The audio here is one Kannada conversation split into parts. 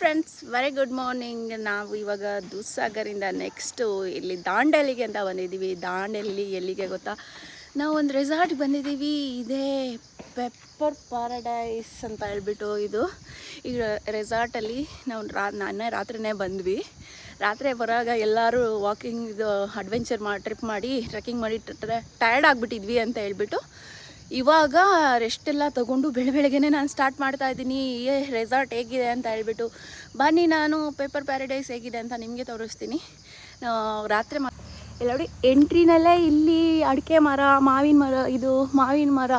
ಫ್ರೆಂಡ್ಸ್ ವೆರಿ ಗುಡ್ ಮಾರ್ನಿಂಗ್ ನಾವು ಇವಾಗ ದೂಸಾಗರಿಂದ ನೆಕ್ಸ್ಟು ಇಲ್ಲಿ ದಾಂಡೇಲಿಗೆ ಅಂತ ಬಂದಿದ್ದೀವಿ. ದಾಂಡೇಲಿ ಎಲ್ಲಿಗೆ ಗೊತ್ತಾ? ನಾವು ಒಂದು ರೆಸಾರ್ಟ್ಗೆ ಬಂದಿದ್ದೀವಿ. ಇದೇ ಪೆಪ್ಪರ್ ಪ್ಯಾರಡೈಸ್ ಅಂತ ಹೇಳ್ಬಿಟ್ಟು ಇದು. ಈ ರೆಸಾರ್ಟಲ್ಲಿ ನಾವು ರಾ, ನಾನೇ ರಾತ್ರಿನೇ ಬಂದ್ವಿ. ರಾತ್ರಿ ಬರಾಗ ಎಲ್ಲರೂ ವಾಕಿಂಗ್ ಇದು ಅಡ್ವೆಂಚರ್ ಮಾಡಿ ಟ್ರಿಪ್ ಮಾಡಿ ಟ್ರೆಕ್ಕಿಂಗ್ ಮಾಡಿ ಟಯರ್ಡ್ ಆಗಿಬಿಟ್ಟಿದ್ವಿ ಅಂತ ಹೇಳ್ಬಿಟ್ಟು ಇವಾಗ ರೆಸ್ಟ್ ಎಲ್ಲ ತಗೊಂಡು ಬೆಳೆ ಬೆಳಗ್ಗೆನೆ ನಾನು ಸ್ಟಾರ್ಟ್ ಮಾಡ್ತಾ ಇದ್ದೀನಿ. ಏ ರೆಸಾರ್ಟ್ ಹೇಗಿದೆ ಅಂತ ಹೇಳ್ಬಿಟ್ಟು. ಬನ್ನಿ, ನಾನು ಪೇಪರ್ ಪ್ಯಾರಡೈಸ್ ಹೇಗಿದೆ ಅಂತ ನಿಮಗೆ ತೋರಿಸ್ತೀನಿ. ರಾತ್ರಿ ಮಾ ಎಲ್ಲಾಡಿ ನೋಡಿ, ಎಂಟ್ರಿನಲ್ಲೇ ಇಲ್ಲಿ ಅಡಿಕೆ ಮರ, ಮಾವಿನ ಮರ, ಇದು ಮಾವಿನ ಮರ,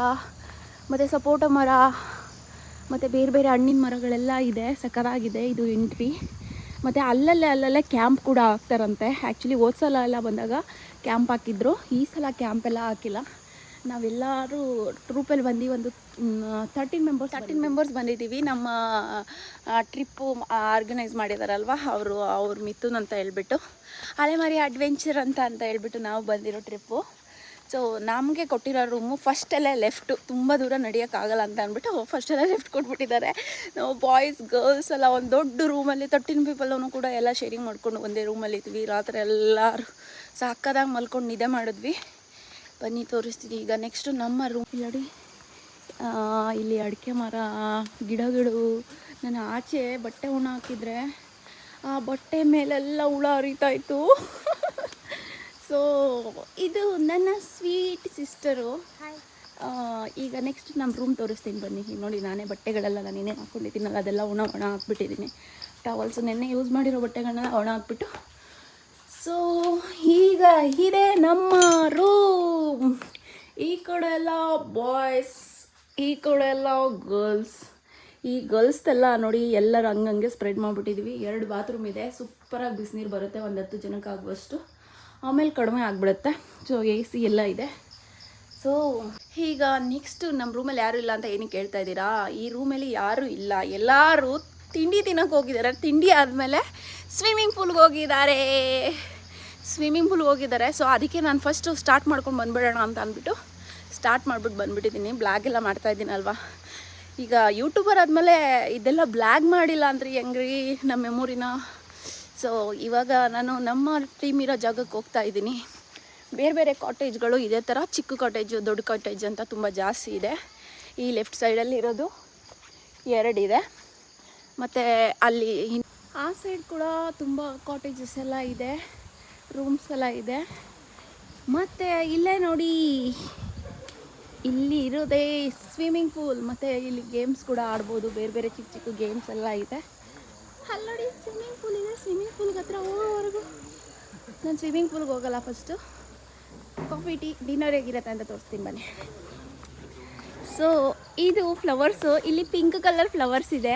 ಮತ್ತು ಸಪೋಟ ಮರ, ಮತ್ತು ಬೇರೆ ಬೇರೆ ಹಣ್ಣಿನ ಮರಗಳೆಲ್ಲ ಇದೆ. ಸಕರಾಗಿದೆ ಇದು ಎಂಟ್ರಿ ಮತ್ತು ಅಲ್ಲಲ್ಲೇ ಅಲ್ಲಲ್ಲೇ ಕ್ಯಾಂಪ್ ಕೂಡ ಹಾಕ್ತಾರಂತೆ. ಆ್ಯಕ್ಚುಲಿ ಹೋದ್ಸಲ ಎಲ್ಲ ಬಂದಾಗ ಕ್ಯಾಂಪ್ ಹಾಕಿದ್ರು. ಈ ಸಲ ಕ್ಯಾಂಪ್ ಎಲ್ಲ ಹಾಕಿಲ್ಲ. ನಾವೆಲ್ಲರೂ ಟ್ರೂಪಲ್ಲಿ ಬಂದು ಒಂದು ತರ್ಟೀನ್ ಮೆಂಬರ್ಸ್ ತರ್ಟೀನ್ ಮೆಂಬರ್ಸ್ ಬಂದಿದ್ದೀವಿ. ನಮ್ಮ ಟ್ರಿಪ್ಪು ಆರ್ಗನೈಸ್ ಮಾಡಿದಾರಲ್ವ? ಅವರು ಅವ್ರ ಮಿಥುನ್ ಅಂತ ಹೇಳ್ಬಿಟ್ಟು ಅಲೆಮಾರಿ ಅಡ್ವೆಂಚರ್ ಅಂತ ಅಂತ ಹೇಳ್ಬಿಟ್ಟು ನಾವು ಬಂದಿರೋ ಟ್ರಿಪ್ಪು ಸೊ ನಮಗೆ ಕೊಟ್ಟಿರೋ ರೂಮು ಫಸ್ಟಲ್ಲೇ ಲೆಫ್ಟು ತುಂಬ ದೂರ ನಡೆಯೋಕ್ಕಾಗಲ್ಲ ಅಂತ ಅಂದ್ಬಿಟ್ಟು ಫಸ್ಟಲ್ಲೇ ಲೆಫ್ಟ್ ಕೊಟ್ಬಿಟ್ಟಿದ್ದಾರೆ. ನಾವು ಬಾಯ್ಸ್ ಗರ್ಲ್ಸ್ ಎಲ್ಲ ಒಂದು ದೊಡ್ಡ ರೂಮಲ್ಲಿ ತರ್ಟೀನ್ ಪೀಪಲ್ಲೂ ಕೂಡ ಎಲ್ಲ ಶೇರಿಂಗ್ ಮಾಡ್ಕೊಂಡು ಒಂದೇ ರೂಮಲ್ಲಿ ಇದ್ವಿ. ರಾತ್ರಿ ಎಲ್ಲರೂ ಸಾಕಾದಾಗ ಮಲ್ಕೊಂಡು ನಿದ್ದೆ ಮಾಡಿದ್ವಿ. ಬನ್ನಿ ತೋರಿಸ್ತೀನಿ. ಈಗ ನೆಕ್ಸ್ಟ್ ನಮ್ಮ ರೂಮ್ ನೋಡಿ ಇಲ್ಲಿ ಅಡಿಕೆ ಮರ ಗಿಡಗಳು. ನಾನು ಆಚೆ ಬಟ್ಟೆ ಉಣ ಹಾಕಿದ್ರೆ ಆ ಬಟ್ಟೆ ಮೇಲೆಲ್ಲ ಹುಳ ಹರಿತಾ ಇತ್ತು. ಸೊ ಇದು ನನ್ನ ಸ್ವೀಟ್ ಸಿಸ್ಟರು ಈಗ ನೆಕ್ಸ್ಟ್ ನಮ್ಮ ರೂಮ್ ತೋರಿಸ್ತೀನಿ ಬನ್ನಿ. ಈಗ ನೋಡಿ ನಾನೇ ಬಟ್ಟೆಗಳೆಲ್ಲ ನಾನು ಏನೇನು ಹಾಕ್ಕೊಂಡಿದ್ದೀನಲ್ಲ ಅದೆಲ್ಲ ಉಣ ಒಣ ಹಾಕ್ಬಿಟ್ಟಿದ್ದೀನಿ. ಟವಲ್ಸ್ ನೆನ್ನೆ ಯೂಸ್ ಮಾಡಿರೋ ಬಟ್ಟೆಗಳನ್ನ ಒಣ ಹಾಕ್ಬಿಟ್ಟು ಸೊ ಈಗ ಇದೆ ನಮ್ಮ ರೂಮ್ ಈ ಕಡೆ ಎಲ್ಲ ಬಾಯ್ಸ್ ಈ ಕಡೆ ಎಲ್ಲ ಗರ್ಲ್ಸ್ ಈ ಗರ್ಲ್ಸ್ದೆಲ್ಲ ನೋಡಿ ಎಲ್ಲರೂ ಹಂಗಂಗೆ ಸ್ಪ್ರೆಡ್ ಮಾಡಿಬಿಟ್ಟಿದ್ವಿ. ಎರಡು ಬಾತ್ರೂಮ್ ಇದೆ. ಸೂಪರಾಗಿ ಬಿಸಿನೀರು ಬರುತ್ತೆ. ಒಂದು ಹತ್ತು ಜನಕ್ಕೆ ಆಗುವಷ್ಟು. ಆಮೇಲೆ ಕಡಿಮೆ ಆಗಿಬಿಡುತ್ತೆ. ಸೊ ಎ ಸಿ ಎಲ್ಲ ಇದೆ. ಸೊ ಈಗ ನೆಕ್ಸ್ಟ್ ನಮ್ಮ ರೂಮಲ್ಲಿ ಯಾರೂ ಇಲ್ಲ ಅಂತ ಏನಕ್ಕೆ ಹೇಳ್ತಾ ಇದ್ದೀರಾ? ಈ ರೂಮಲ್ಲಿ ಯಾರೂ ಇಲ್ಲ. ಎಲ್ಲರೂ ತಿಂಡಿ ತಿನ್ನೋಕೆ ಹೋಗಿದ್ದಾರೆ. ತಿಂಡಿ ಆದಮೇಲೆ ಸ್ವಿಮ್ಮಿಂಗ್ ಪೂಲ್ಗೆ ಹೋಗಿದ್ದಾರೆ. ಸ್ವಿಮ್ಮಿಂಗ್ ಪೂಲ್ ಹೋಗಿದ್ದಾರೆ. ಸೊ ಅದಕ್ಕೆ ನಾನು ಫಸ್ಟು ಸ್ಟಾರ್ಟ್ ಮಾಡ್ಕೊಂಡು ಬಂದ್ಬಿಡೋಣ ಅಂತ ಅಂದ್ಬಿಟ್ಟು ಸ್ಟಾರ್ಟ್ ಮಾಡಿಬಿಟ್ಟು ಬಂದ್ಬಿಟ್ಟಿದ್ದೀನಿ. ಬ್ಲಾಗ್ ಎಲ್ಲ ಮಾಡ್ತಾ ಇದ್ದೀನಲ್ವಾ ಈಗ ಯೂಟ್ಯೂಬರ್ ಆದಮೇಲೆ ಇದೆಲ್ಲ ಬ್ಲಾಗ್ ಮಾಡಿಲ್ಲ ಅಂದ್ರೆ ಹೆಂಗ್ರಿ ನಮ್ಮ ಮೆಮೊರಿನ ಸೊ ಇವಾಗ ನಾನು ನಮ್ಮ ಟೀಮ್ ಇರೋ ಜಾಗಕ್ಕೆ ಹೋಗ್ತಾ ಇದ್ದೀನಿ. ಬೇರೆ ಬೇರೆ ಕಾಟೇಜ್ಗಳು ಇದೇ ಥರ ಚಿಕ್ಕ ಕಾಟೇಜು ದೊಡ್ಡ ಕಾಟೇಜ್ ಅಂತ ತುಂಬ ಜಾಸ್ತಿ ಇದೆ. ಈ ಲೆಫ್ಟ್ ಸೈಡಲ್ಲಿ ಇರೋದು ಎರಡಿದೆ ಮತ್ತು ಅಲ್ಲಿ ಆ ಸೈಡ್ ಕೂಡ ತುಂಬ ಕಾಟೇಜಸ್ ಎಲ್ಲ ಇದೆ. ರೂಮ್ಸ್ ಎಲ್ಲ ಇದೆ. ಮತ್ತು ಇಲ್ಲೇ ನೋಡಿ, ಇಲ್ಲಿ ಇರೋದೇ ಸ್ವಿಮ್ಮಿಂಗ್ ಪೂಲ್ ಮತ್ತು ಇಲ್ಲಿ ಗೇಮ್ಸ್ ಕೂಡ ಆಡ್ಬೋದು, ಬೇರೆ ಬೇರೆ ಚಿಕ್ಕ ಚಿಕ್ಕ ಗೇಮ್ಸ್ ಎಲ್ಲ ಇದೆ. ಅಲ್ಲಿ ನೋಡಿ ಸ್ವಿಮ್ಮಿಂಗ್ ಪೂಲ್ ಇದೆ ಸ್ವಿಮ್ಮಿಂಗ್ ಪೂಲ್ಗೆ ಹತ್ರ ಹೋಗೋವರೆಗೂ. ನಾನು ಸ್ವಿಮ್ಮಿಂಗ್ ಪೂಲ್ಗೆ ಹೋಗಲ್ಲ ಫಸ್ಟು ಕಾಫಿ ಟೀ ಡಿನ್ನರ್ ಹೇಗಿರುತ್ತೆ ಅಂತ ತೋರಿಸ್ತೀನಿ ಬನ್ನಿ. ಸೊ ಇದು ಫ್ಲವರ್ಸು ಇಲ್ಲಿ ಪಿಂಕ್ ಕಲರ್ ಫ್ಲವರ್ಸ್ ಇದೆ.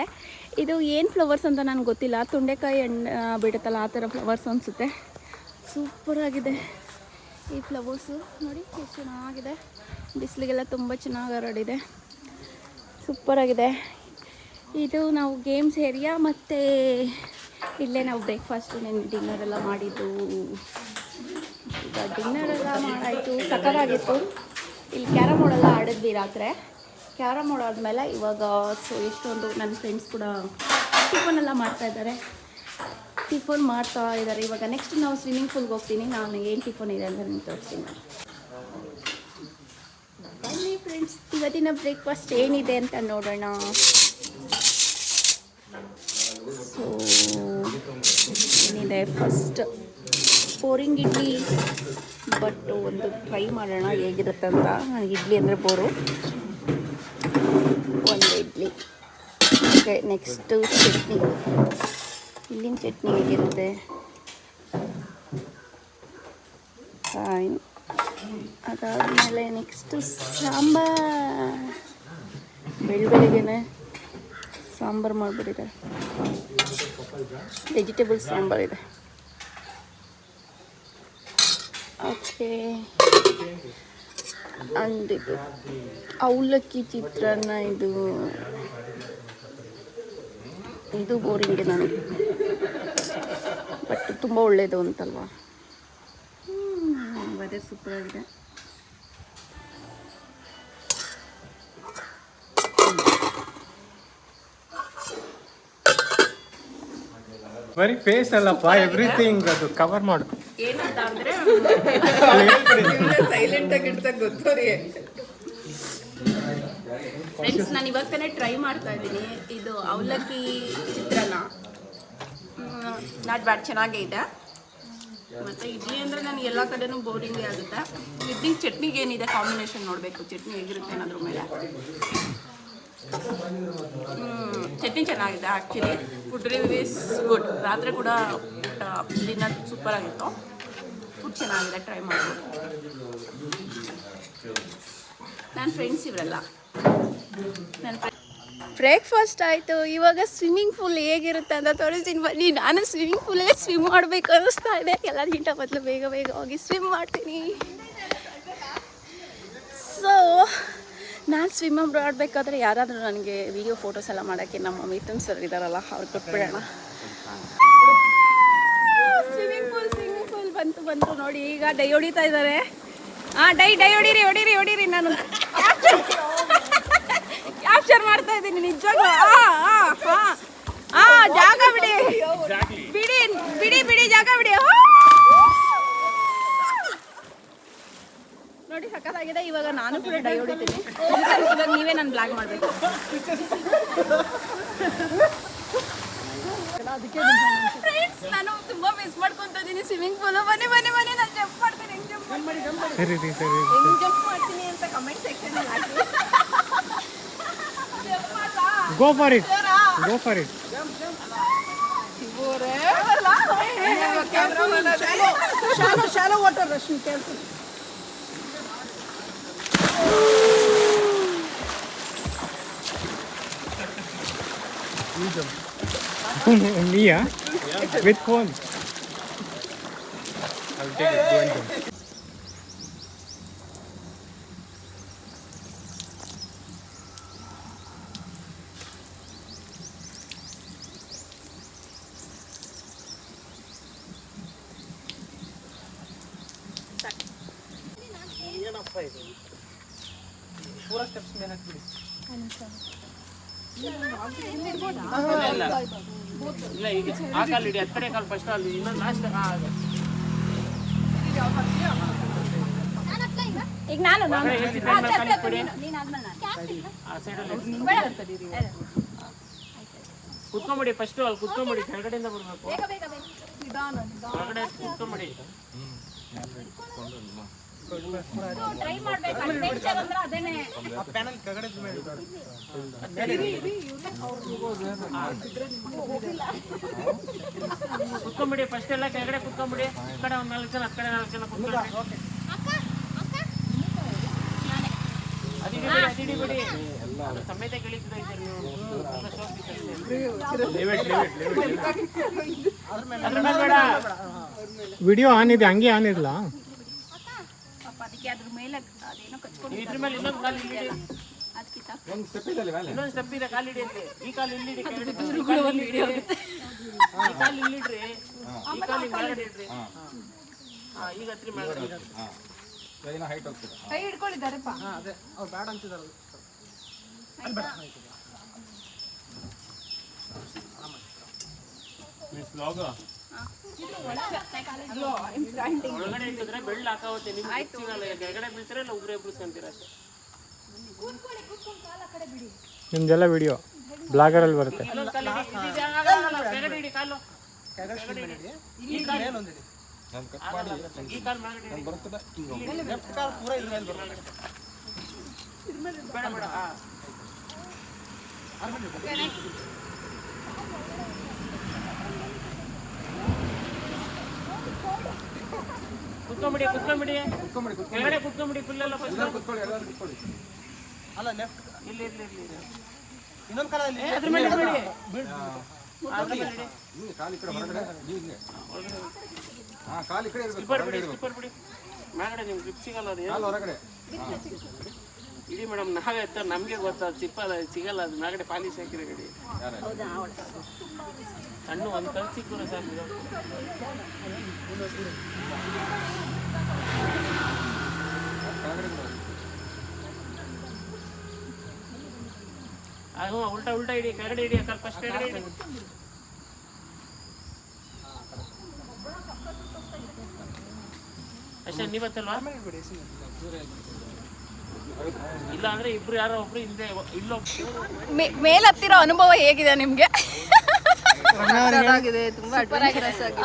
ಇದು ಏನು ಫ್ಲವರ್ಸ್ ಅಂತ ನನಗೆ ಗೊತ್ತಿಲ್ಲ. ತೊಂಡೆಕಾಯಿ ಹಣ್ಣು ಬಿಡುತ್ತಲ್ಲ, ಆ ಥರ ಫ್ಲವರ್ಸ್ ಅನಿಸುತ್ತೆ. ಸೂಪರಾಗಿದೆ ಈ ಫ್ಲವರ್ಸು ನೋಡಿ ಎಷ್ಟು ಚೆನ್ನಾಗಿದೆ. ಬಿಸಿಲಿಗೆಲ್ಲ ತುಂಬ ಚೆನ್ನಾಗಿ ಹರಡಿದೆ. ಸೂಪರಾಗಿದೆ ಇದು ನಾವು ಗೇಮ್ಸ್ ಏರಿಯಾ ಮತ್ತು ಇಲ್ಲೇ ನಾವು ಬ್ರೇಕ್ಫಾಸ್ಟು ನೆನ್ ಡಿನ್ನರ್ ಎಲ್ಲ ಮಾಡಿದ್ದು. ಈಗ ಡಿನ್ನರ್ ಎಲ್ಲ ಮಾಡಾಯಿತು ಸಕಾಗಿತ್ತು ಇಲ್ಲಿ ಕ್ಯಾರಮ್ ಬೋರ್ಡೆಲ್ಲ ಆಡಿದ್ವಿ ರಾತ್ರಿ. ಕ್ಯಾರಮ್ ಬೋರ್ಡ್ ಆದಮೇಲೆ ಇವಾಗ ಸೊ ಎಷ್ಟೊಂದು ನನ್ನ ಫ್ರೆಂಡ್ಸ್ ಕೂಡ ಟಿಫನ್ ಎಲ್ಲ ಮಾಡ್ತಾ ಇದ್ದಾರೆ. ಟಿಫನ್ ಮಾಡ್ತಾ ಇದ್ದಾರೆ. ಇವಾಗ ನೆಕ್ಸ್ಟ್ ನಾವು ಸ್ವಿಮ್ಮಿಂಗ್ ಪೂಲ್ಗೆ ಹೋಗ್ತೀನಿ. ನಾನು ಏನು ಟಿಫನ್ ಇದೆ ಅಂತ ನಿಮ್ಗೆ ತೋರಿಸ್ತೀನಿ ಬನ್ನಿ ಫ್ರೆಂಡ್ಸ್ ಇವತ್ತಿನ ಬ್ರೇಕ್ಫಾಸ್ಟ್ ಏನಿದೆ ಅಂತ ನೋಡೋಣ. ಏನಿದೆ? ಫಸ್ಟ್ ಬೋರಿಂಗ್ ಇಡ್ಲಿ ಬಟ್ ಒಂದು ಟ್ರೈ ಮಾಡೋಣ. ಹೇಗಿರುತ್ತೆ ಅಂತ. ಇಡ್ಲಿ ಅಂದರೆ ಬೋರು. ಒಂದು ಇಡ್ಲಿ. Okay next chutney. ಇಲ್ಲಿನ ಚಟ್ನಿ ಹೇಗಿರುತ್ತೆ? ಫೈನ್ ಅದಾದಮೇಲೆ ನೆಕ್ಸ್ಟು ಸಾಂಬಾರ್. ಬೆಳ ಸಾಂಬಾರ್ ಮಾಡಿಬಿಟ್ಟಿದ್ದಾರೆ ವೆಜಿಟೇಬಲ್ ಸಾಂಬಾರ್ ಇದೆ. ಓಕೆ ಅಂಡ್ ಅವಲಕ್ಕಿ ಚಿತ್ರಾನ್ನ ಇದು. ಇದು ಬೋರಿಂಗ್ ನನಗೆ. ಬಟ್ ತುಂಬ ಒಳ್ಳೆಯದು ಅಂತಲ್ವಾ? ವೆದರ್ ಸೂಪರ್ ಆಗಿದೆ ಬರೀ ಫೇಸ್ ಅಲ್ಲಪ್ಪ ಎವ್ರಿಥಿಂಗ್ ಅದು ಕವರ್ ಮಾಡು. ಏನಂತ ಅಂದ್ರೆ ಸೈಲೆಂಟ್ ಆಗಿ ಇಡ್ತಾ ಗೊತ್ತವ್ರಿ ಫ್ರೆಂಡ್ಸ್ ನಾನು ಇವಾಗ ತಾನೇ ಟ್ರೈ ಮಾಡ್ತಾ ಇದ್ದೀನಿ. ಇದು ಅವಲಕ್ಕಿ ಚಿತ್ರಾನ್ನ. ನಾಟ್ ಬ್ಯಾಡ್ ಚೆನ್ನಾಗೇ ಇದೆ. ಮತ್ತು ಇಡ್ಲಿ ಅಂದರೆ ನನಗೆ ಎಲ್ಲ ಕಡೆನೂ ಬೋರಿಂಗೇ ಆಗುತ್ತೆ. ಇಡ್ಲಿ ಚಟ್ನಿಗೆ ಏನಿದೆ ಕಾಂಬಿನೇಷನ್ ನೋಡಬೇಕು. ಚಟ್ನಿ ಹೇಗಿರುತ್ತೆ ಅನ್ನೋದ್ರ ಮೇಲೆ. ಚಟ್ನಿ ಚೆನ್ನಾಗಿದೆ ಆ್ಯಕ್ಚುಲಿ ಫುಡ್ ರಿವ್ಯೂಸ್ ಗುಡ್ ರಾತ್ರಿ ಕೂಡ ದಿನ ಸೂಪರ್ ಆಗಿತ್ತು. ಫುಡ್ ಚೆನ್ನಾಗಿದೆ ಟ್ರೈ ಮಾಡ್ಬೋದು. ನನ್ನ ಫ್ರೆಂಡ್ಸ್ ಇವರೆಲ್ಲ. ಬ್ರೇಕ್ಫಾಸ್ಟ್ ಆಯಿತು. ಇವಾಗ ಸ್ವಿಮ್ಮಿಂಗ್ ಪೂಲ್ ಹೇಗಿರುತ್ತೆ ಅಂತ ತೋರಿಸ್ತೀನಿ. ಬನ್ನಿ, ನಾನು ಸ್ವಿಮ್ಮಿಂಗ್ ಪೂಲಲ್ಲೇ ಸ್ವಿಮ್ ಮಾಡಬೇಕು ಅನ್ನಿಸ್ತಾ ಇದೆ. ಎಲ್ಲರಿಗಿಂತ ಮೊದಲು ಬೇಗ ಬೇಗ ಹೋಗಿ ಸ್ವಿಮ್ ಮಾಡ್ತೀನಿ. ಸೊ ನಾನು ಸ್ವಿಮ್ ಮಾಡಬೇಕಾದ್ರೆ ಯಾರಾದರೂ ನನಗೆ ವಿಡಿಯೋ ಫೋಟೋಸ್ ಎಲ್ಲ ಮಾಡೋಕ್ಕೆ ನಮ್ಮ ಮಿಥುನ್ ಸರ್ ಇದ್ದಾರಲ್ಲ ಅವ್ರು ಕೊಟ್ಬಿಡೋಣ ಸ್ವಿಮ್ಮಿಂಗ್ ಪೂಲ್ ಸ್ವಿಮ್ಮಿಂಗ್ ಪೂಲ್ ಬಂತು ಬಂತು ನೋಡಿ. ಈಗ ಡೈ ಹೊಡಿತಾ ಇದ್ದಾರೆ ಹಾಂ ಡೈ ಡೈ ಹೊಡೀರಿ ಹೊಡೀರಿ ಹೊಡೀರಿ ನಾನು ಕ್ಯಾಪ್ಚರ್ ಮಾಡ್ತಾ ಇದ್ದೀನಿ ನಿಜವಾಗ್ಲೂ. ಆ, ಆ, ಆ. ಆ ಜಾಗ ಬಿಡಿ. ಬಿಡಿ ಬಿಡಿ ಬಿಡಿ ಜಾಗ ಬಿಡಿ. ನೋಡಿ ಸಖತ್ತಾಗಿದೆ. ಇವಾಗ ನಾನು ಕೂಡ ಡೈ ಹೊಡಿತೀನಿ. ಇವಾಗ ನೀವೇ ನಾನು ಬ್ಲಾಗ್ ಮಾಡಬೇಕು. ಫ್ರೆಂಡ್ಸ್ ನಾನು ತುಂಬಾ ಮಿಸ್ ಮಾಡ್ಕೊಂತ ಇದ್ದೀನಿ ಸ್ವಿಮ್ಮಿಂಗ್ ಪೂಲ್ ಬನ್ನಿ ಬನ್ನಿ ಬನ್ನಿ. ನಾನು ಜಂಪ್ ಮಾಡ್ತೀನಿ. ಹೆಂಗ್ ಜಂಪ್ ಮಾಡ್ತೀನಿ? ಹೆಂಗ್ ಜಂಪ್ ಮಾಡ್ತೀನಿ ಅಂತ ಕಮೆಂಟ್ ಸೆಕ್ಷನ್ ಅಲ್ಲಿ ಹಾಕಿ. Go for it. Go for it. shallow, shallow water, Rashmi. Careful. Me, huh? Yeah. With. I'll take it. Go and. ಇಲ್ಲ ಈಗ ಆ ಕಾಲು ಇಡಿ ಕಾಲು ಫಸ್ಟ್ ಅಲ್ಲಿ ಇನ್ನೊಂದು ಲಾಸ್ಟ್ ಈಗ ನಾನು ಕುತ್ಕೊಂಬಿಡಿ ಫಸ್ಟ್ ಅಲ್ಲಿ ಕುತ್ಕೊಂಬಿಡಿ ಕೆಳಗಡೆಯಿಂದ ಬರ್ಬೇಕು. ಹೊರಗಡೆ ಕುತ್ಕೊಂಬಿಡಿ ಟ್ರೈ ಮಾಡ್ಬೇಕು. ಅಡ್ವೆಂಚರ್ ಅಂದ್ರೆ ಅದೇನೆ. ಕುತ್ಕೊಂಬಿಡಿ ಫಸ್ಟ್ ಎಲ್ಲ ಕೆಳಗಡೆ ಕುತ್ಕೊಂಬಿಡಿ. ಈ ಕಡೆ ಒಂದು ನಾಲ್ಕು ಜನ ಆ ಕಡೆ ನಾಲ್ಕು ಜನ ಕುತ್ಕೊಂಡ್ರಿ. ಅದಿಡಿ ಬಿಡಿ ಅದಿಡಿ ಬಿಡಿ. ಅದು ಸಮೇತ ನೀವು. ಬೇಡ. ವಿಡಿಯೋ ಆನ್ ಇದೆ ಹಂಗೆ ಆನ್ ಇರಲ್ಲ ಅದಕ್ಕೆ ಅದ್ರ ಮೇಲೆ ಅದೇನೋ ಇದ್ರ ಮೇಲೆ ಇನ್ನೊಂದು ಕಾಲು ಇಲ್ಲಿ ಇಡಿ. ಅದಕ್ಕಿಂತ. ಇನ್ನೊಂದು ಸ್ಟೆಪ್ ಇದೆ ಕಾಲು ಇಡಿ ಅಂತೆ. ಈ ಕಾಲು ಇಡಿ ಈ ಕಾಲು ಇಲ್ಲಿ ಇಡಿ. ಈ ಕಾಲು ಈ ಕಾಲು ಹಿಂಗ್ ಕೆಳಗಡೆ ಇಡ್ರಿ ಹಾ ಈಗ ಹತ್ರಿ ಮೇಲ್ಗಡೆ ಕೈ ಹಿಡ್ಕೊಂಡಿದ್ದಾರೆಪ್ಪ. ನಿಮ್ದೆಲ್ಲ ವಿಡಿಯೋ ಬ್ಲಾಗರಲ್ಲಿ ಬರುತ್ತೆ. ಇನ್ನೊಂದು ಕಾಲು ಇಡಿ ಇದು ಆಗಲ್ಲ, ಆಗಲ್ಲ, ಕೆಳಗಡೆ ಇಡಿ ಕಾಲು ಕೆಳಗಡೆ ಇಡಿ. ಈ ಕಾಲು ಆಗಲ್ಲ, ಈ ಕಾಲು ಮೇಲ್ಗಡೆ ಇಡಿ. ಬೇಡ ಬೇಡ ಕುತ್ಕೊಂಬಿಡಿ ಕುತ್ಕೊಂಬಿಡಿ. ಕೆಳಗಡೆ ಕುತ್ಕೊಂಬಿಡಿ ಫುಲ್ ಎಲ್ಲ ಫಸ್ಟ್ ಅಲ್ಲ ಲೆಫ್ಟ್ ಇಲ್ಲಿ ಇರ್ಲಿ ಇರ್ಲಿ ಇರ್ಲಿ. ಇನ್ನೊಂದು ಅದ್ರ ಮೇಲೆ. ಕಾಲು ಕಡೆ ಇರ್ಬೇಕು ಸ್ಲಿಪ್ಪರ್ ಬಿಡಿ ಸ್ಲಿಪ್ಪರ್ ಬಿಡಿ. ಮೇಲ್ಗಡೆ ನಿಮ್ಗೆ ಗ್ರಿಪ್ ಸಿಗಲ್ಲ ಅದು ಏನು? ಹೊರಗಡೆ. ಇಡಿ ಮೇಡಮ್ ನಾವೇ ಎತ್ತ ನಮಗೆ ಗೊತ್ತ ಸಿಪ್ಪಲ್ಲ ಸಿಗಲ್ಲ ಅದು ಮೇಲ್ಗಡೆ ಪಾಲಿಶ್ ಹಾಕಿರೋ ಗಡಿ. ಹಣ್ಣು ಒಂದು ಕಳ್ಸಿಕ್ಕೂ ಸಾಕು. ಅದು ಉಲ್ಟಾ ಉಲ್ಟಾ ಇಡಿ ಕರಡಿ ಇಡಿ ಸ್ವಲ್ಪ ಫಸ್ಟ್ ಕರಡಿ ಇಡಿ ಅಷ್ಟೇ ನೀವತ್ತಲ್ವಾ ಇಲ್ಲ ಅಂದ್ರೆ ಇಬ್ರು ಯಾರೋ ಒಬ್ರು ಹಿಂದೆ ಇಲ್ಲೊಬ್ರು. ಮೇಲ್ ಹತ್ತಿರೋ ಅನುಭವ ಹೇಗಿದೆ ನಿಮ್ಗೆ? ಆಗಿದೆ ತುಂಬಾ ಅಡ್ವೆಂಚರಸ್ ಆಗಿದೆ.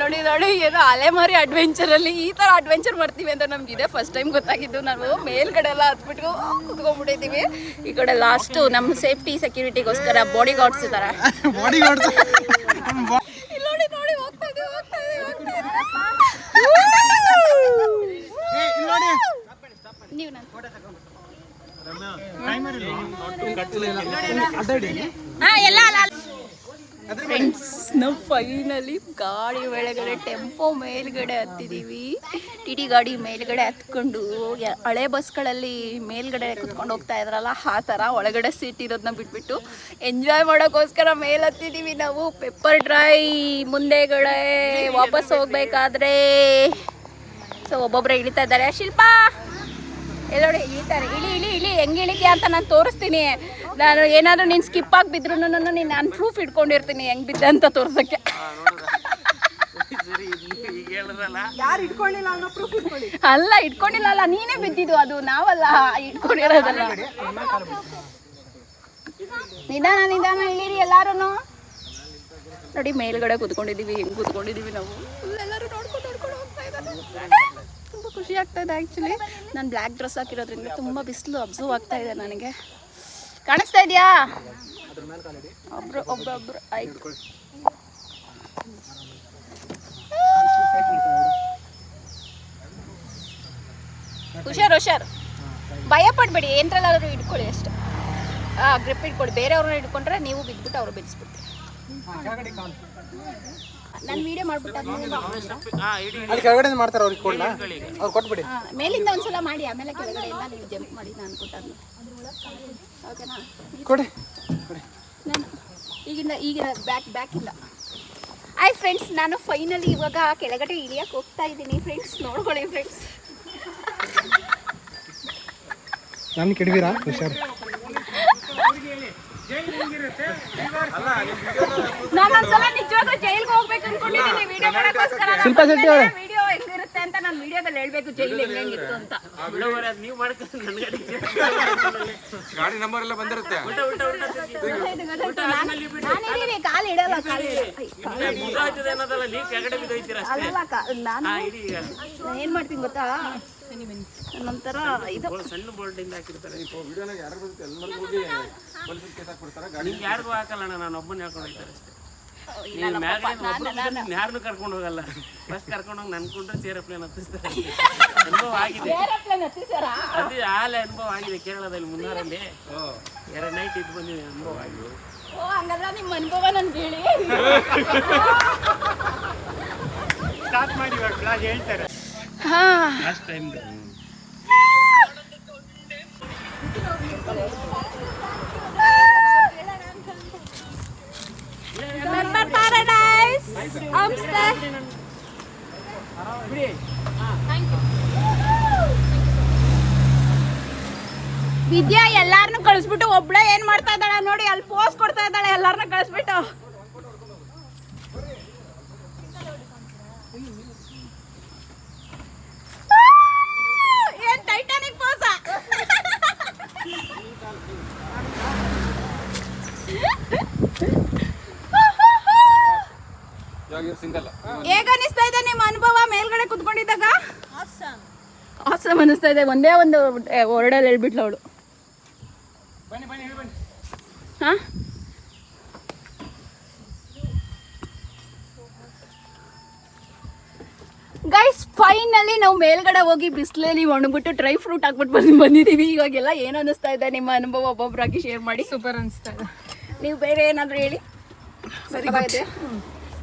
ನೋಡಿ ನೋಡಿ ಏನೋ ಅಲೆಮಾರಿ ಅಡ್ವೆಂಚರ್ ಅಲ್ಲಿ ಈ ತರ ಅಡ್ವೆಂಚರ್ ಮಾಡ್ತೀವಿ ಅಂತ ನಮ್ಗೆ ಇದೆ ಫಸ್ಟ್ ಟೈಮ್ ಗೊತ್ತಾಗಿದ್ದು ನಾವು ಮೇಲ್ಗಡೆ ಎಲ್ಲ ಹತ್ಬಿಟ್ಟು ಕುತ್ಕೊಂಡ್ಬಿಟ್ಟಿದ್ದೀವಿ. ಈ ಕಡೆ ಲಾಸ್ಟ್ ನಮ್ಮ ಸೇಫ್ಟಿ ಸೆಕ್ಯೂರಿಟಿಗೋಸ್ಕರ ಬಾಡಿ ಗಾರ್ಡ್ಸ್ ಇದ್ದಾರೆ ಬಾಡಿ ಗಾರ್ಡ್ಸ್ ನೋಡಿ ನೋಡಿ ಹೋಗ್ತಾ ಇದೀವಿ ಹೋಗ್ತಾ ಇದೀವಿ ಹೋಗ್ತಾ ಇದೀವಿ ನೀವು ನಾನು. ಹಾ ಎಲ್ಲ ನಾವು ಫೈನಲಿ ಗಾಡಿ ಒಳಗಡೆ ಟೆಂಪೋ ಮೇಲ್ಗಡೆ ಹತ್ತಿದ್ದೀವಿ ಟಿ ಟಿ ಗಾಡಿ ಮೇಲ್ಗಡೆ ಹತ್ಕೊಂಡು ಹಳೆ ಬಸ್ಗಳಲ್ಲಿ ಮೇಲ್ಗಡೆ ಕುತ್ಕೊಂಡು ಹೋಗ್ತಾ ಇದ್ರಲ್ಲ, ಆ ಥರ ಒಳಗಡೆ ಸೀಟ್ ಇರೋದನ್ನ ಬಿಟ್ಬಿಟ್ಟು ಎಂಜಾಯ್ ಮಾಡೋಕ್ಕೋಸ್ಕರ ಮೇಲೆ ಹತ್ತಿದ್ದೀವಿ ನಾವು. ಪೆಪ್ಪರ್ ಡ್ರೈ ಮುಂದೆಗಡೆ ವಾಪಸ್ ಹೋಗ್ಬೇಕಾದ್ರೆ. ಸೊ ಒಬ್ಬೊಬ್ಬರೇ ಇಳಿತಾ ಇದ್ದಾರೆ. ಶಿಲ್ಪಾ! ಎಲ್ಲೋಡಿ ಇಳಿತಾರೆ. ಇಳಿ ಇಳಿ ಇಳಿ, ಹೆಂಗೆ ಇಳಿದ್ಯಾ ಅಂತ ನಾನು ತೋರಿಸ್ತೀನಿ. ನಾನು ಏನಾದರೂ ನೀನು ಸ್ಕಿಪ್ ಆಗಿ ಬಿದ್ರು ನಾನು ನೀನು ಪ್ರೂಫ್ ಇಟ್ಕೊಂಡಿರ್ತೀನಿ ಹೆಂಗೆ ಬಿದ್ದೆ ಅಂತ ತೋರ್ಸಕ್ಕೆ. ಅಲ್ಲ ಇಟ್ಕೊಂಡಿಲ್ಲ ಅಲ್ಲ ನೀನೇ ಬಿದ್ದಿದ್ದು ಅದು ನಾವಲ್ಲ ಇಟ್ಕೊಂಡಿರೋದಲ್ಲ. ನಿಧಾನ ನಿಧಾನ ಇಳಿರಿ ಎಲ್ಲಾರು ನೋಡಿ ಮೇಲ್ಗಡೆ ಕೂತ್ಕೊಂಡಿದೀವಿ ಹೆಂಗ್ ಕೂತ್ಕೊಂಡಿದೀವಿ ನಾವು. ಎಲ್ಲರೂ ನೋಡ್ಕೊಂಡು ನೋಡ್ಕೊಂಡು ಹೋಗ್ತಾ ಇದ್ದಾರೆ. ತುಂಬ ಖುಷಿ ಆಗ್ತಾ ಇದೆ ಆ್ಯಕ್ಚುಲಿ ನಾನು ಬ್ಲ್ಯಾಕ್ ಡ್ರೆಸ್ ಹಾಕಿರೋದ್ರಿಂದ ತುಂಬ ಬಿಸಿಲು ಅಬ್ಸರ್ವ್ ಆಗ್ತಾ ಇದೆ ನನಗೆ. ಕಾಣಿಸ್ತಾ ಇದೆಯಾ? ಒಬ್ರು ಒಬ್ಬೊಬ್ರು ಆಯ್ತು ಹುಷಾರು, ಹುಷಾರ್. ಭಯ ಪಡ್ಬೇಡಿ ಏನ್ರಲ್ಲಾದ್ರೂ ಇಟ್ಕೊಳ್ಳಿ ಅಷ್ಟೇ. ಆ ಗ್ರಿಪ್ ಇಟ್ಕೊಳ್ಳಿ ಬೇರೆಯವ್ರನ್ನ ಇಟ್ಕೊಂಡ್ರೆ ನೀವು ಬಿದ್ಬಿಟ್ಟು ಅವ್ರು ಬಿಡಿಸ್ಬಿಡ್ತೀರಿ ನಾನು ವಿಡಿಯೋ ಮಾಡ್ಬಿಟ್ಟು ಅಲ್ಲಿ ಕೆಳಗಡೆ ಮಾಡ್ತಾರೆ ಅವ್ರಿಗೆ ಕೊಡ್ಲಾ ಅವ್ರು ಕೊಟ್ಬಿಡಿ. ಮೇಲಿಂದ ಒಂದ್ಸಲ ಮಾಡಿ ಆಮೇಲೆ ಕೆಳಗಡೆ ಎಲ್ಲ ನೀವು ಜಂಪ್ ಮಾಡಿ ನಾನು ಕೊಟ್ಟಾದ್ಮೇಲೆ ಓಕೆನಾ? ಕೊಡಿ. ನಾನು ಈಗಿಂದ ಈಗಿನ ಬ್ಯಾಕ್ ಬ್ಯಾಕ್ ಇಲ್ಲ ಆಯ್ ಫ್ರೆಂಡ್ಸ್ ನಾನು ಫೈನಲಿ ಇವಾಗ ಕೆಳಗಡೆ ಇಳಿಯಕ್ಕೆ ಹೋಗ್ತಾ ಇದ್ದೀನಿ ಫ್ರೆಂಡ್ಸ್ ನೋಡ್ಕೊಳ್ಳಿ ಫ್ರೆಂಡ್ಸ್ ನಾನು ಕೆಡವಿರಾ? ಹುಷಾರು. ನಾನು ಒಂದ್ಸಲ ನಿಜವಾಗ್ಲೂ ಜೈಲ್ಗೆ ಹೋಗ್ಬೇಕು ಅನ್ಕೊಂಡಿದ್ದೀನಿ ವಿಡಿಯೋ ಮಾಡೋಕ್ಕೋಸ್ಕರ ಶಿಲ್ಪಾ ಶೆಟ್ಟಿ ಅವರೇ. ವಿಡಿಯೋ ಹೆಂಗಿರುತ್ತೆ ಅಂತ ನಾನು ವಿಡಿಯೋದಲ್ಲಿ ಹೇಳ್ಬೇಕು ಜೈಲ್ ಹೆಂಗಿತ್ತು ಅಂತ. ನೀವು ಗಾಡಿ ಗಾಡಿ ನಂಬರ್ ಎಲ್ಲ ಬಂದಿರುತ್ತೆ. ನಾನಿದ್ದೀನಿ ಕಾಲು ಇಡಲ್ಲ ಕಾಲು ಕಾ- ನಾನು ಏನ್ ಮಾಡ್ತೀನಿ ಗೊತ್ತಾ? ನಂತರ ಇದು ಸಣ್ಣ ಬೋಲ್ಡ್ ಇಂದ ಹಾಕಿರ್ತಾರೆ ನಿಮ್ಗೆ ಯಾರಿಗೂ ಹಾಕಲ್ಲ ಅಣ್ಣ ನಾನು ಒಬ್ಬನ ಹೇಳ್ಕೊಂಡು ಹೋಗ್ತಾರೆ ಅಷ್ಟೇ ನೀವು ಮ್ಯಾಗ ಯಾರನ್ನು ಕರ್ಕೊಂಡು ಹೋಗಲ್ಲ. ಫಸ್ಟ್ ಕರ್ಕೊಂಡು ಹೋಗಿ ನನ್ಕೊಂಡ್ರೆ ಸೇರಪ್ಲೇನ್ ಹತ್ತಿಸ್ತಾರೆ ಅನುಭವ ಆಗಿದೆ. ಅದು ಆಲೆ ಅನುಭವ ಆಗಿದೆ ಕೇರಳದಲ್ಲಿ ಮುನ್ನಾರಲ್ಲಿ. ಎರಡು ನೈಟ್ ಇದ್ದು ಬಂದಿದೆ ಅನುಭವ ಆಗಿದೆ. ಓ ಹಂಗಾದ್ರೆ ನಿಮ್ಮ ಅನುಭವ ನನ್ಗೆ ಹೇಳಿ. ಸ್ಟಾರ್ಟ್ ಮಾಡಿ ಇವಾಗ ಹೇಳ್ತಾರೆ ಹಾ. Last time Member Paradise. Amsterdam. Vidya ಎಲ್ಲಾರನ್ನು ಕಳಿಸ್ಬಿಟ್ಟು ಒಬ್ಳೆ ಏನ್ ಮಾಡ್ತಾ ಇದ್ದಾಳೆ ನೋಡಿ ಅಲ್ಲಿ ಪೋಸ್ ಕೊಡ್ತಾ ಇದ್ದಾಳೆ ಎಲ್ಲಾರನ್ನ ಕಳಿಸ್ಬಿಟ್ಟು ಏನ್ ಟೈಟಾನಿಕ್ ಪೋಸ ಸಿಂಗಲ್ ಹೇಗ ಅನಿಸ್ತಾ ಇದೆ ನಿಮ್ಮ ಅನುಭವ ಮೇಲ್ಗಡೆ ಕುತ್ಕೊಂಡಿದ್ದಾಗ? ಆಸಮ್ ಅನಿಸ್ತಾ ಇದೆ. ಒಂದೇ ಒಂದು ವರ್ಡಲ್ಲಿ ಹೇಳ್ಬಿಟ್ಲು ಅವಳು. ಹಾ? ಗೈಸ್ ಫೈನಲಿ ನಾವು ಮೇಲ್ಗಡೆ ಹೋಗಿ ಬಿಸಿಲಲ್ಲಿ ಒಣಗ್ಬಿಟ್ಟು ಡ್ರೈ ಫ್ರೂಟ್ ಹಾಕ್ಬಿಟ್ಟು ಬಂದು ಬಂದಿದ್ದೀವಿ ಇವಾಗೆಲ್ಲ ಏನು ಅನಿಸ್ತಾ ಇದೆ ನಿಮ್ಮ ಅನುಭವ ಒಬ್ಬೊಬ್ಬರಾಗಿ ಶೇರ್ ಮಾಡಿ. ಸೂಪರ್ ಅನಿಸ್ತಾ ಇದೆ. ನೀವು ಬೇರೆ ಏನಾದರೂ ಹೇಳಿ? ಸರಿ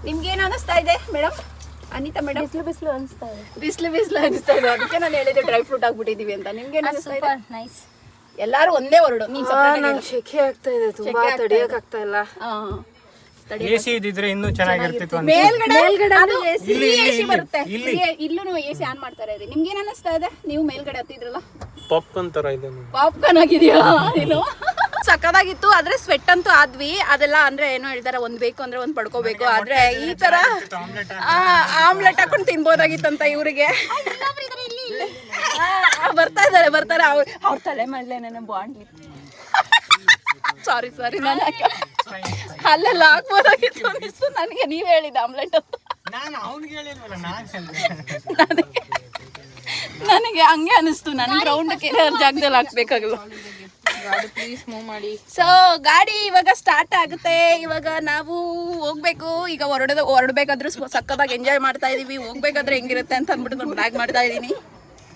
ನಿಮ್ಗೆ ಏನು ಅನಿಸ್ತಾ ಇದೆ ಮೇಡಮ್ ಅನಿತಾ ಮೇಡಮ್ ಬಿಸಿಲು ಬಿಸಿಲು ಅನಿಸ್ತಾ ಇದೆ. ಬಿಸಿಲು ಬಿಸಿಲು ಅನಿಸ್ತಾ ಇದೆ. ಅದಕ್ಕೆ ನಾನು ಹೇಳಿದೆ ಡ್ರೈ ಫ್ರೂಟ್ ಹಾಕ್ಬಿಟ್ಟಿದ್ದೀವಿ ಅಂತ. ನಿಮ್ಗೆ ಏನು ಅನಿಸ್ತಾ ಇದೆ? ನೈಸ್ ಎಲ್ಲರೂ ಒಂದೇ ಹೊರಡು ನೀನು. ಶೆಕೆ ಆಗ್ತಾ ಇದೆ ತುಂಬಾ ತಡಿಯಕ್ಕಾಗ್ತಾ ಆಗ್ತಾ ಇಲ್ಲ. ಆ, ತಡಿ. ಎ ಸಿ ಇದ್ದಿದ್ರೆ ಇನ್ನೂ ಚೆನ್ನಾಗಿರ್ತಿತ್ತು ಅಂತ ಮೇಲ್ಗಡೆ ಇಲ್ಲಿ, AC ಬರುತ್ತೆ. ಇಲ್ಲಿ. ಇಲ್ಲೂ ಎಸಿ ಸಿ ಆನ್ ಮಾಡ್ತಾರೆ ರೀ. ನಿಮ್ಗೆ ಏನ್ ಅನಿಸ್ತಾ ಇದೆ? ನೀವು ಮೇಲ್ಗಡೆ ಹತ್ತಿದ್ರಲ್ಲ? ಪಾಪ್ಕಾರ್ನ್ ತರ ಇದೆ ಪಾಪ್ಕಾರ್ನ್ ಆಗಿದೆಯಾ? ನೀನು ಸಕ್ಕದಾಗಿತ್ತು ಆದ್ರೆ ಸ್ವೆಟ್ ಅಂತೂ ಆದ್ವಿ. ಅದೆಲ್ಲ ಅಂದ್ರೆ ಏನೋ ಹೇಳ್ತಾರೆ ಒಂದ್ ಬೇಕು ಅಂದ್ರೆ ಒಂದ್ ಪಡ್ಕೋಬೇಕು. ಆದ್ರೆ ಈ ತರ ಆಮ್ಲೆಟ್ ಹಾಕೊಂಡು ತಿನ್ಬೋದಾಗಿತ್ತಂತ ಇವ್ರಿಗೆ. ಬರ್ತಾ ಇದಾರೆ ಬರ್ತಾರೆ ಅವ್ರ ಅವ್ರ ತಲೆ ಮಾಡ್ಲೆ ನನ್ನ ಬಾಂಡ್ಲಿ ಸಾರಿ ಸಾರಿ ನಾನು ಅಲ್ಲೆಲ್ಲ ಹಾಕ್ಬೋದಾಗಿತ್ತು ಅನಿಸ್ತು ನನಗೆ ನೀವು ಹೇಳಿದ ಆಮ್ಲೆಟ್ ಅಂತ. ನಾನು ಅವ್ನಿಗೆ ಹೇಳಿಲ್ವಲ್ಲ ನಾನು ನನಗೆ ನನಗೆ ಹಂಗೆ ಅನಿಸ್ತು ನನ್ನ ರೌಂಡ್ ಜಾಗದಲ್ಲಿ ಹಾಕ್ಬೇಕಾಗಲ್ಲ. ಪ್ಲೀಸ್ ಮೂವ್ ಮಾಡಿ. ಸೊ ಗಾಡಿ ಇವಾಗ ಸ್ಟಾರ್ಟ್ ಆಗುತ್ತೆ. ಇವಾಗ ನಾವು ಹೋಗ್ಬೇಕು. ಈಗ ಹೊರಡದ ಹೊರಡ್ಬೇಕಾದ್ರೂ ಸಕ್ಕದಾಗ ಎಂಜಾಯ್ ಮಾಡ್ತಾ ಇದೀವಿ. ಹೋಗ್ಬೇಕಾದ್ರೆ ಹೆಂಗಿರುತ್ತೆ ಅಂತ ಅಂದ್ಬಿಟ್ಟು ನಾನು ಬ್ಲಾಗ್ ಮಾಡ್ತಾ ಇದೀನಿ.